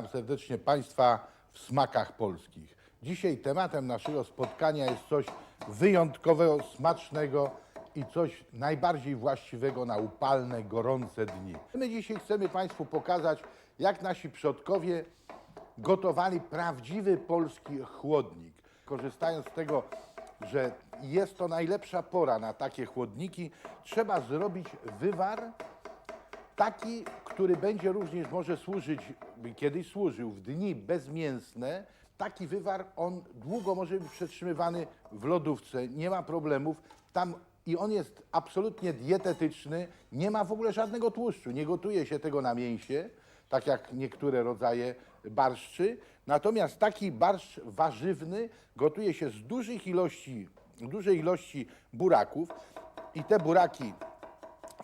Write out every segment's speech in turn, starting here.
Witam serdecznie Państwa w Smakach Polskich. Dzisiaj tematem naszego spotkania jest coś wyjątkowego, smacznego i coś najbardziej właściwego na upalne, gorące dni. My dzisiaj chcemy Państwu pokazać, jak nasi przodkowie gotowali prawdziwy polski chłodnik. Korzystając z tego, że jest to najlepsza pora na takie chłodniki, trzeba zrobić wywar taki, który będzie również może służyć, kiedyś służył w dni bezmięsne. Taki wywar, on długo może być przetrzymywany w lodówce, nie ma problemów. Tam i on jest absolutnie dietetyczny, nie ma w ogóle żadnego tłuszczu, nie gotuje się tego na mięsie, tak jak niektóre rodzaje barszczy. Natomiast taki barszcz warzywny gotuje się z dużych ilości, dużej ilości buraków i te buraki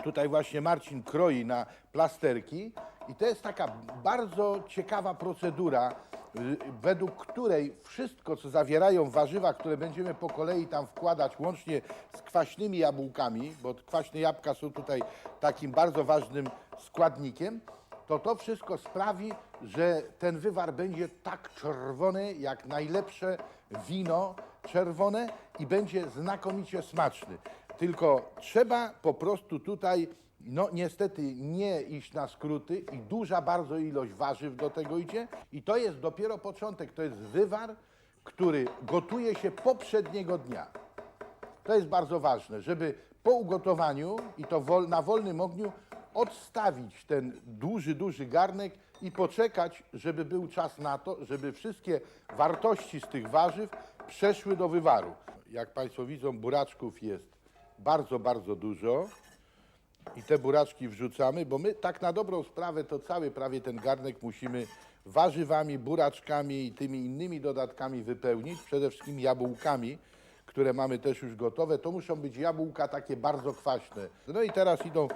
Tutaj właśnie Marcin kroi na plasterki i to jest taka bardzo ciekawa procedura, y, według której wszystko, co zawierają warzywa, które będziemy po kolei tam wkładać, łącznie z kwaśnymi jabłkami, bo kwaśne jabłka są tutaj takim bardzo ważnym składnikiem, to to wszystko sprawi, że ten wywar będzie tak czerwony, jak najlepsze wino czerwone i będzie znakomicie smaczny. Tylko trzeba po prostu tutaj, no niestety nie iść na skróty i duża bardzo ilość warzyw do tego idzie i to jest dopiero początek, to jest wywar, który gotuje się poprzedniego dnia. To jest bardzo ważne, żeby po ugotowaniu i to wol, na wolnym ogniu odstawić ten duży, duży garnek i poczekać, żeby był czas na to, żeby wszystkie wartości z tych warzyw przeszły do wywaru. Jak Państwo widzą, buraczków jest bardzo, bardzo dużo i te buraczki wrzucamy, bo my tak na dobrą sprawę to cały prawie ten garnek musimy warzywami, buraczkami i tymi innymi dodatkami wypełnić, przede wszystkim jabłkami, które mamy też już gotowe. To muszą być jabłka takie bardzo kwaśne. No i teraz idą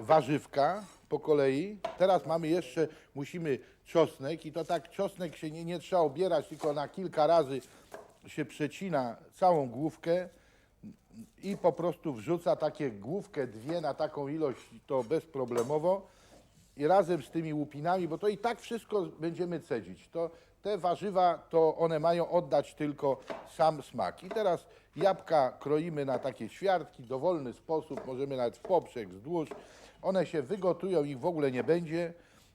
warzywka po kolei. Teraz mamy jeszcze, musimy czosnek i to tak czosnek się nie, nie trzeba obierać, tylko na kilka razy się przecina całą główkę i po prostu wrzuca takie główkę, dwie na taką ilość, to bezproblemowo i razem z tymi łupinami, bo to i tak wszystko będziemy cedzić. To, te warzywa, to one mają oddać tylko sam smak. I teraz jabłka kroimy na takie ćwiartki, dowolny sposób, możemy nawet w poprzek, wzdłuż. One się wygotują, ich w ogóle nie będzie,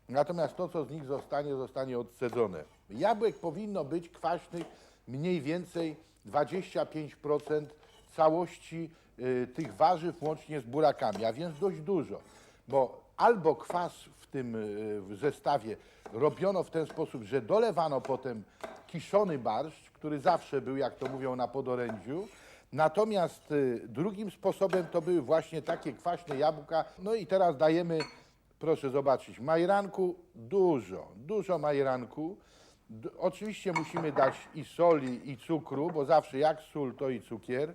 natomiast to, co z nich zostanie, zostanie odcedzone. Jabłek powinno być kwaśnych mniej więcej 25% całości y, tych warzyw łącznie z burakami, a więc dość dużo, bo albo kwas w tym y, zestawie robiono w ten sposób, że dolewano potem kiszony barszcz, który zawsze był, jak to mówią, na podorędziu, natomiast y, drugim sposobem to były właśnie takie kwaśne jabłka, no i teraz dajemy, proszę zobaczyć, majranku dużo, dużo majranku, Oczywiście musimy dać i soli, i cukru, bo zawsze jak sól, to i cukier.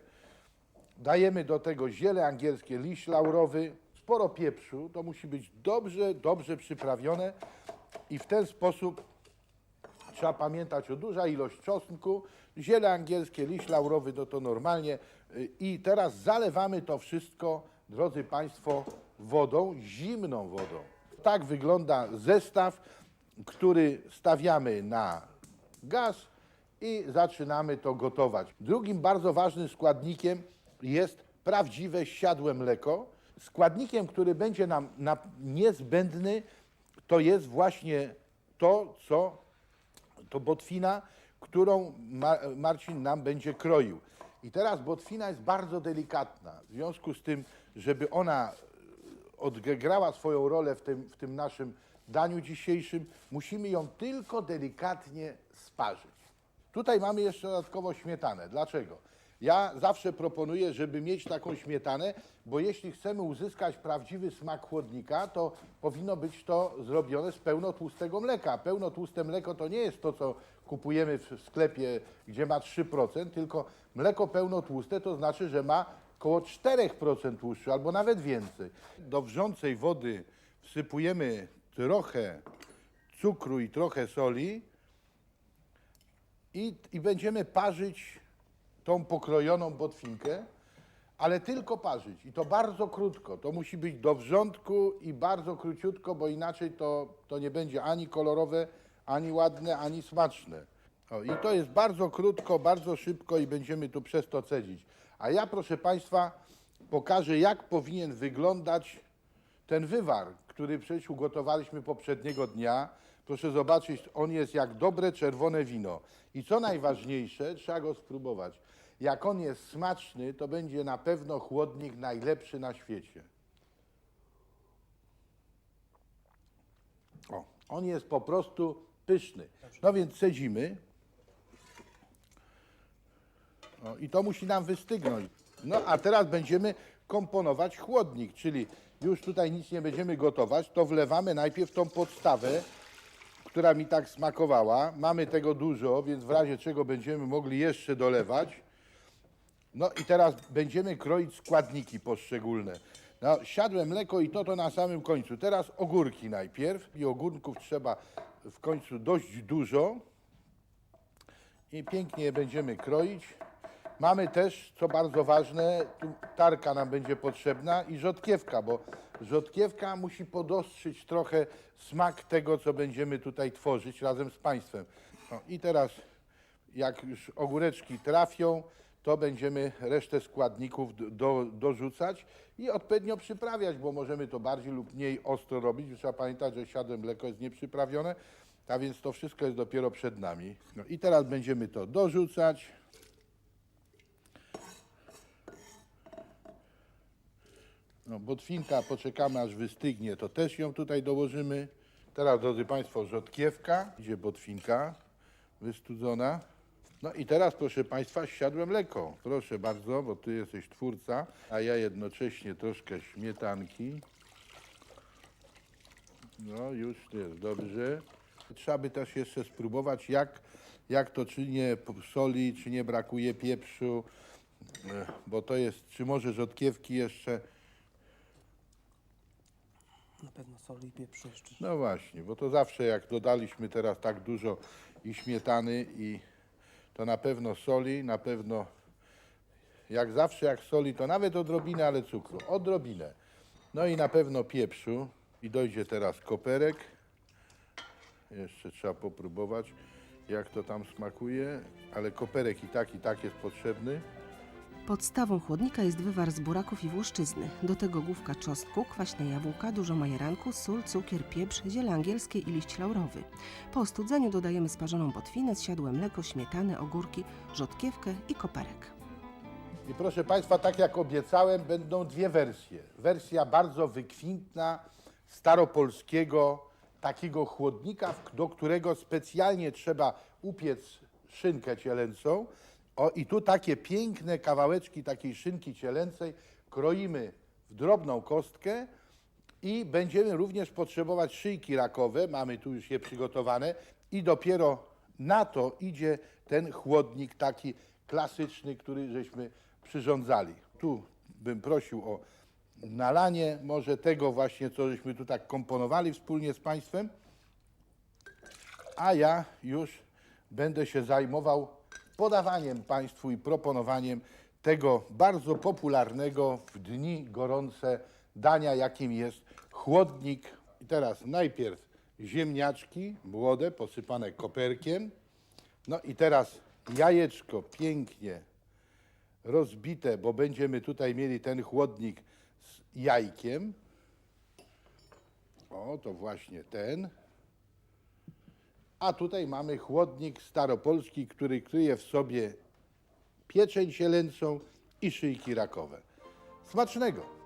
Dajemy do tego ziele angielskie, liść laurowy, sporo pieprzu. To musi być dobrze, dobrze przyprawione i w ten sposób trzeba pamiętać o duża ilość czosnku, ziele angielskie, liść laurowy, no to normalnie. Y, I teraz zalewamy to wszystko, drodzy Państwo, wodą, zimną wodą. Tak wygląda zestaw, który stawiamy na gaz i zaczynamy to gotować. Drugim bardzo ważnym składnikiem jest prawdziwe siadłe mleko. Składnikiem, który będzie nam na, niezbędny, to jest właśnie to, co to botwina, którą Ma Marcin nam będzie kroił. I teraz botwina jest bardzo delikatna. W związku z tym, żeby ona odgrała swoją rolę w tym, w tym naszym daniu dzisiejszym, musimy ją tylko delikatnie sparzyć. Tutaj mamy jeszcze dodatkowo śmietanę. Dlaczego? Ja zawsze proponuję, żeby mieć taką śmietanę, bo jeśli chcemy uzyskać prawdziwy smak chłodnika, to powinno być to zrobione z pełnotłustego mleka. Pełnotłuste mleko to nie jest to, co kupujemy w sklepie, gdzie ma 3%, tylko mleko pełnotłuste to znaczy, że ma około 4% tłuszczu albo nawet więcej. Do wrzącej wody wsypujemy trochę cukru i trochę soli i, i będziemy parzyć tą pokrojoną botwinkę, ale tylko parzyć. I to bardzo krótko. To musi być do wrzątku i bardzo króciutko, bo inaczej to, to nie będzie ani kolorowe, ani ładne, ani smaczne. O, I to jest bardzo krótko, bardzo szybko i będziemy tu przez to cedzić. A ja, proszę Państwa, pokażę, jak powinien wyglądać ten wywar, który przecież ugotowaliśmy poprzedniego dnia. Proszę zobaczyć, on jest jak dobre czerwone wino. I co najważniejsze, trzeba go spróbować. Jak on jest smaczny, to będzie na pewno chłodnik najlepszy na świecie. O, on jest po prostu pyszny. No więc cedzimy. O, I to musi nam wystygnąć. No a teraz będziemy komponować chłodnik, czyli już tutaj nic nie będziemy gotować, to wlewamy najpierw tą podstawę, która mi tak smakowała. Mamy tego dużo, więc w razie czego będziemy mogli jeszcze dolewać. No i teraz będziemy kroić składniki poszczególne. No, siadłem mleko i to to na samym końcu. Teraz ogórki najpierw. I ogórków trzeba w końcu dość dużo. I pięknie będziemy kroić. Mamy też, co bardzo ważne, tu tarka nam będzie potrzebna i rzodkiewka, bo rzodkiewka musi podostrzyć trochę smak tego, co będziemy tutaj tworzyć razem z Państwem. No i teraz, jak już ogóreczki trafią, to będziemy resztę składników do, do, dorzucać i odpowiednio przyprawiać, bo możemy to bardziej lub mniej ostro robić. Trzeba pamiętać, że siadłe mleko jest nieprzyprawione, a więc to wszystko jest dopiero przed nami. No i teraz będziemy to dorzucać. No, botwinka poczekamy aż wystygnie, to też ją tutaj dołożymy. Teraz, drodzy Państwo, rzodkiewka, idzie botwinka wystudzona. No i teraz, proszę Państwa, siadłe mleko. Proszę bardzo, bo Ty jesteś twórca, a ja jednocześnie troszkę śmietanki. No, już jest dobrze. Trzeba by też jeszcze spróbować, jak, jak to, czy nie soli, czy nie brakuje pieprzu, bo to jest, czy może rzodkiewki jeszcze. Na pewno soli i pieprzu jeszcze. No właśnie, bo to zawsze jak dodaliśmy teraz tak dużo i śmietany i to na pewno soli, na pewno jak zawsze jak soli to nawet odrobinę, ale cukru, odrobinę. No i na pewno pieprzu i dojdzie teraz koperek. Jeszcze trzeba popróbować jak to tam smakuje, ale koperek i tak i tak jest potrzebny. Podstawą chłodnika jest wywar z buraków i włoszczyzny. Do tego główka czosnku, kwaśne jabłka, dużo majeranku, sól, cukier, pieprz, ziele angielskie i liść laurowy. Po ostudzeniu dodajemy sparzoną botwinę, zsiadłe mleko, śmietanę, ogórki, rzodkiewkę i koperek. I proszę Państwa, tak jak obiecałem, będą dwie wersje. Wersja bardzo wykwintna, staropolskiego, takiego chłodnika, do którego specjalnie trzeba upiec szynkę cielęcą. O, i tu takie piękne kawałeczki takiej szynki cielęcej kroimy w drobną kostkę i będziemy również potrzebować szyjki rakowe, mamy tu już je przygotowane. I dopiero na to idzie ten chłodnik taki klasyczny, który żeśmy przyrządzali. Tu bym prosił o nalanie może tego właśnie, co żeśmy tu tak komponowali wspólnie z Państwem, a ja już będę się zajmował podawaniem Państwu i proponowaniem tego bardzo popularnego w dni gorące dania, jakim jest chłodnik. I teraz najpierw ziemniaczki młode, posypane koperkiem. No i teraz jajeczko pięknie rozbite, bo będziemy tutaj mieli ten chłodnik z jajkiem. O, to właśnie ten. A tutaj mamy chłodnik staropolski, który kryje w sobie pieczeń cielęcą i szyjki rakowe. Smacznego!